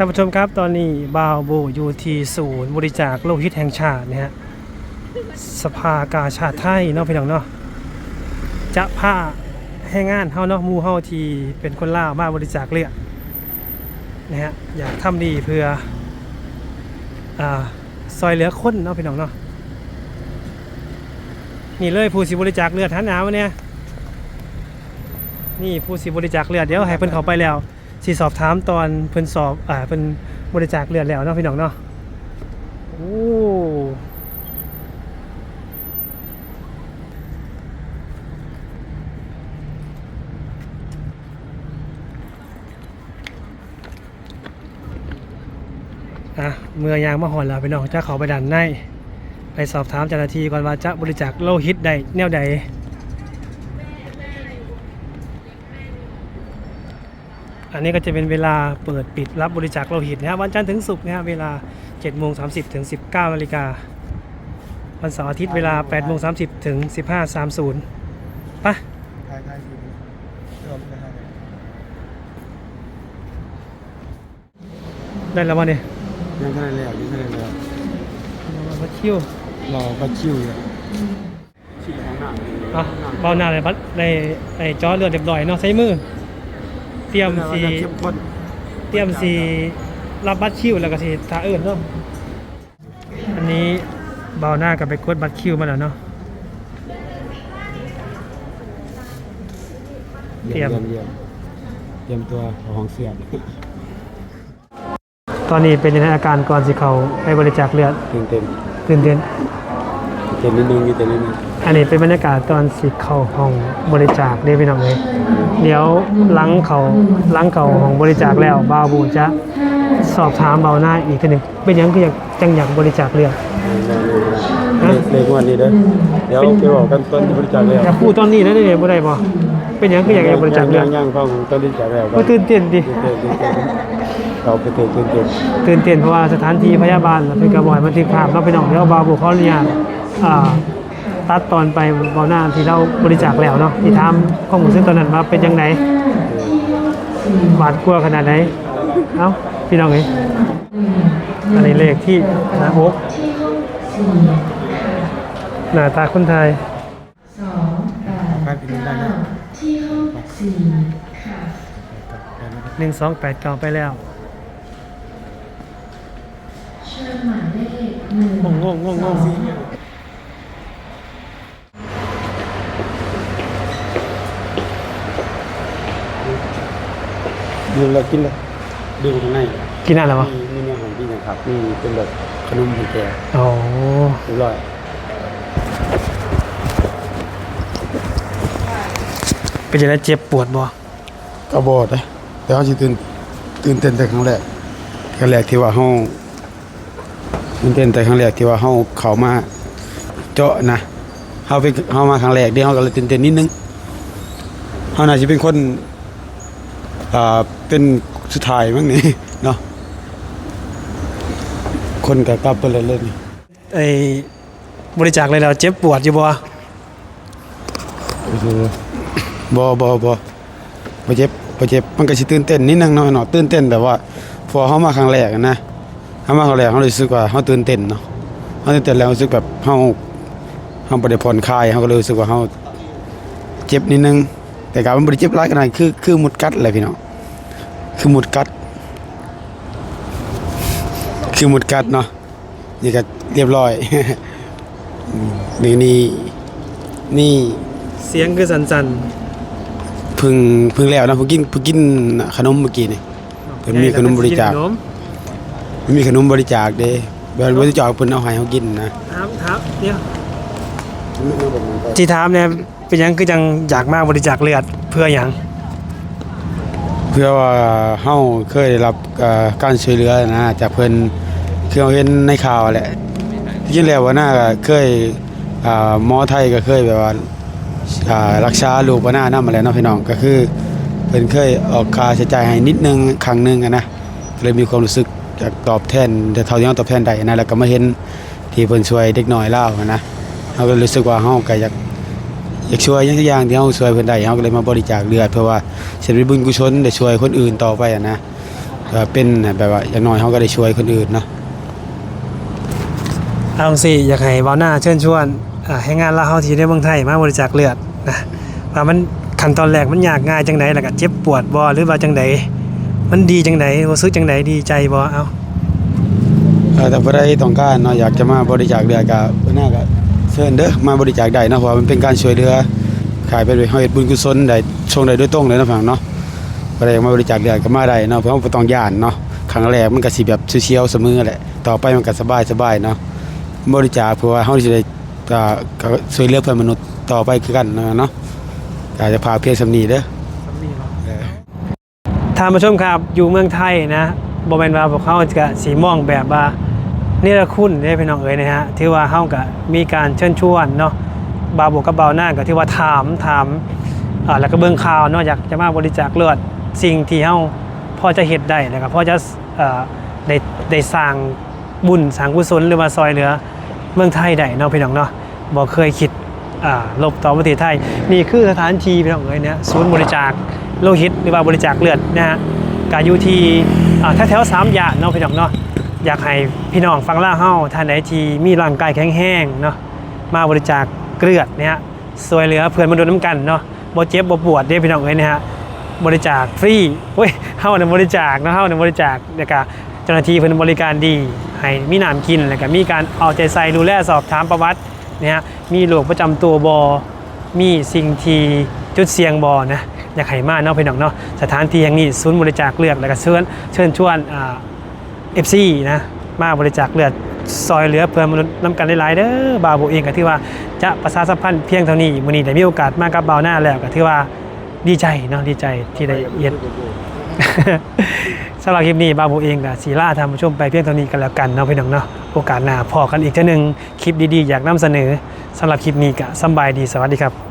ท่านผู้ชมครับตอนนี้บาวโบอยู่ที่ศูนย์บริจาคโลหิตแห่งชาตินะฮะสภากาชาติไทยเนาะพี่น้องเนาะจะพาให้งานเฮาเนาะมูเฮาที่เป็นคนล่ามาบริจาคเลือดนะฮะอยากทำดีเพื่ออ่าซอยเหลือคนเนาะพี่น้องเนาะนี่เลยผู้สิบริจาคเลือดหันหนาวเนี่ยนี่ผู้สิบริจาคเลือดเดี๋ยวให้เพิ่นเข้าไปแล้ว สิสอบถามตอนเพิ่นสอบอ่าเพิ่นบริจาคเลือดแล้วเนาะพี่น้องเนาะโอ้อะเมื่อยางมาหอนแล้วพี่น้องจะเข้าไปดันในไปสอบถามเจ้าหน้าที่ก่อนว่าจะบริจาคโลหิตใดแนวใด อันนี้ก็จะเป็นเวลาเปิดปิดรับบริจาคโลหิตนะครับวันจันทร์ถึงศุกร์นะครับเวลา7โมง30 ถึง 19นาฬิกาวันเสาร์อาทิตย์เวลา8โมง30 ถึง 15.30ไปะถ่ายถ่ายสิเริ่มนะฮะได้แล้ววะเนี่ยยังคะแนนแล้วยังคะแนนแล้วบัตรคิวรอบัตรคิวอยู่ฉีดของหนักอะเบาหน้าเลยบัตรในไอ้จอเลือดเรียบร้อยเนาะใช้มือ เตรียมสีเข้มข้นเตรียมสีรับบัตรคิวแล้วก็สีทาเอิญเนาะอันนี้เบาหน้ากับไปกดบัตรคิวมาแล้วเนาะเตรียมเยี่ยมเตรียมตัวของเสียบตอนนี้เป็นยังไงอาการก่อนสิเขาไปบริจาคเลือดเต็มเต็มตื่นเต้นเต็มนิดนึงมีเต็มนิดนึงอันนี้เป็นบรรยากาศตอนสิเข้าห้องบริจาคเด้พี่น้องเลยเดี๋ยวหลังเขาหลังเขาห้องบริจาคแล้วบาวบูจะสอบถามเบาหน้าอีกทีหนึ่งเป็นหยังคืออยากจังอยากบริจาคเลือดฮะ เลขงวดนี้เด้อเดี๋ยวไปบอกกันต้นบริจาคแล้วอยากพูดตอนนี้แล้วเนี่ยบ่ได้บ่เป็นหยังคืออยากอยากบริจาคเลือดย่างๆฟังต้นบริจาคแล้วก็ตื่นเต้นดิตื่นเต้นตื่นเต้นเราไปตื่นตื่นเต้นตื่นเต้นเพราะว่าสถานที่พยาบาลเป็นกระบอยบันทึกภาพเราไปน้องเดี๋ยวบาวบูขออนุญาตอ่า ตัดตอนไปเบาหน้าที่เราบริจาคแล้วเนาะที่ทำข้อมูลซึ่งตอนนั้นว่าเป็นยังไงบาดกลัวขนาดไหนเอ้าพี่น้องเอ้ยอันนี้เลขที่หน้าอกหน้าตาคนไทยสองแปดไปเป็นได้นะที่ห้องสี่ค่ะหนึ่งสองแปดเก่าไปแล้วเชิญหมายเลขหนึ่งงงงงง ดื่มแล้วกินเลยดื่มข้างในกินอะไรวะมีมีเนื้อหอมพี่นะครับนี่เป็นแบบขนมของแกอ๋อเรียบร้อยเป็นจะได้เจ็บปวดบ่กระบอกเลยแต่เขาสิตื่นตื่นเต้นแต่ครั้งแรกครั้งแรกที่ว่าเฮาตื่นเต้นแต่ครั้งแรกที่ว่าเฮาเข้ามาเจาะนะเฮาไปเฮามาครั้งแรกเดี๋ยวเฮาก็เลยตื่นเต้นนิดนึงเฮาน่าจะเป็นคนอ่า เป็นสุดท้ายมั้งนี่เนาะคนก็กลับไปเลยเลยนี่ไอ้บริจาคเลยแล้วเจ็บปวดอยู่บ่โอ้โหบ่บ่บ่บ่เจ็บบ่เจ็บมันก็สิตื่นเต้นนิดนึงเนาะเนาะตื่นเต้นแบบว่าพอเฮามาครั้งแรกอะนะเฮามาครั้งแรกเฮารู้สึกว่าเฮาตื่นเต้นเนาะเฮาตื่นเต้นแล้วรู้สึกแบบเฮาเฮาบ่ได้ผ่อนคลายเฮาก็เลยรู้สึกว่าเฮาเจ็บนิดนึงแต่ก็มันบ่ได้เจ็บหลายขนาดนั้นคือคือหมุดกัดแหละพี่น้อง คือหมุดกัด คือหมุดกัดเนาะนี่ก็เรียบร้อยอืมนี่นี่นี่เสียงคือสั่นเพึ่งเพึ่งแล้วนะเพิ่งกินเพิ่งกินขนมเมื่อกี้นี่ๆเพิ่นมีขนมบริจาคขนมมันมีขนมบริจาคเด้แบบบริจาคเพิ่นเอาให้เฮากินนะถามถามเดี๋ยวที่ถามเนี่ยเป็นหยังคือจังอยากมาบริจาคเลือดเพื่อหยัง เพื่อว่าเฮาเคยได้รับการช่วยเหลือนะจากเพิ่นคือเราเห็นในข่าวแหละที่จริงแล้วว่าน่าก็เคยอ่าหมอไทยก็เคยแบบว่าอ่ารักษาลูกว่าหน้านำมาแล้วเนาะพี่น้องก็คือเพิ่นเคยออกค่าใช้จ่ายให้นิดนึงครั้งนึงอะนะเลยมีความรู้สึกอยากตอบแทนแต่เท่าที่เราตอบแทนได้นะแล้วก็มาเห็นที่เพิ่นช่วยเด็กน้อยลาวนะเฮาก็รู้สึกว่าเฮาก็อยาก อยากช่วยอยังทุกอย่างที่เราช่วยเพิ่นได้เราก็เลยมาบริจาคเลือด เพื่อว่าเสร็จเป็นบุญกุศลได้ช่วยคนอื่นต่อไปอะนะเอ่อเป็นแบบว่าอย่างน้อยเขาก็ได้ช่วยคนอื่นเนาะเอาสิอยากให้เบาหน้าเชิญชวนอ่าให้งานลาเฮาที่ในเมืองไทยมาบริจาคเลือดนะว่ามันขั้นตอนแรกมันยากง่ายจังไดแล้วก็เจ็บปวดบ่หรือว่าจังไดมันดีจังไดรู้สึกจังไดดีใจบ่เอาเอ่อแต่บ่ได้ต้องการเนาะอยากจะมาบริจาคเลือดก็เพิ่นน่าก็เชิญเด้อมาบริจาคได้นะเพราะว่ามันเป็นการช่วยเหลือขายไปด้วยเฮาเฮ็ดบุญกุศลได้ช่วงได้โดยตรงเลยนะพี่งเนาะบ่ได้มาบริจาคเลือดก็มาได้เนาะเพราะว่าบ่ต้องย่านเนาะครั้งแรกมันก็สิแบบเชียวๆเสมอแหละต่อไปมันก็สบายๆเนาะบริจาคเพื่อว่าเฮาสิได้อ่าก็ช่วยเหลือเพื่อนมนุษย์ต่อไปคือกันเนาะเนาะก็จะพาเพียงสำนีเด้อท่านผู้ชมครับอยู่เมืองไทยนะบ่แม่นว่าพวกเขาจะสีมองแบบว่า นี่ละคุณได้พี่น้องเอ๋ยนะฮะที่ว่าเฮาก็มีการเชิญชวนเนาะบาบวกกับบาหน้าก็ที่ว่าถามถามอ่าแล้วก็เบิ่งข่าวเนาะอยากจะมาบริจาคเลือดสิ่งที่เฮาพอจะเฮ็ดได้แล้วก็พอจะอ่อได้ได้สร้างบุญสร้างกุศลหรือว่าซอยเหลือเมืองไทยได้เนาะพี่น้องเนาะบ่เคยคิดอ่าลบต่อประเทศไทย นี่คือสถานที่พี่น้องเอ๋ยเนี่ยศูนย์บริจาคโลหิตหรือว่าบริจาคเลือดนะฮะกาอยู่ที่อ่าแถวๆสามยาเนาะพี่น้องเนาะ อยากให้พี่น้องฟังล่าเฮาท่านใดที่มีร่างกายแข็งแรงเนาะมาบริจาคเกลือดเนี่ยสวยเหลือเพื่อนมนุษย์น้ำกันเนาะบ่เจ็บบ่ปวดเด้พี่น้องเอ้ยนะฮะบริจาคฟรีเว้ยเฮาเนี่ยบริจาคเนาะเฮาเนี่ยบริจาคแล้วก็เจ้าหน้าที่เพิ่อนบริการดี ให้มีน้ำกินแล้วก็มีการเอาใจใส่ดูแลสอบถามประวัติเนี่ยฮะมีโรคประจำตัวบ่มีสิ่งที่จุดเสี่ยงบ่นะอยากให้มาเนาะพี่น้องเนาะสถานที่แห่งนี้ศูนย์บริจาคเลือดแล้วก็เชิญเชิญชวนอ่า เอฟซีนะมาบริจาคเลือดซอยเหลือเพื่อนมนุษย์น้ำกันหลายๆเด้อบาวโบเองก็ถือว่าจะประชาสัมพันธ์เพียงเท่านี้มื้อนี้ได้มีโอกาสมากับบาวหน้าแล้วก็ถือว่าดีใจเนาะดีใจที่ได้เห็นสำหรับคลิปนี้บาวโบเองกับสีล่าทำผู้ชมไปเพียงเท่านี้กันแล้วกันเนาะพี่น้องเนาะโอกาสหน้าพอกันอีกเท่านึงคลิปดีๆ อยากนำเสนอสำหรับคลิปนี้ก็สำบายดีสวัสดีครับ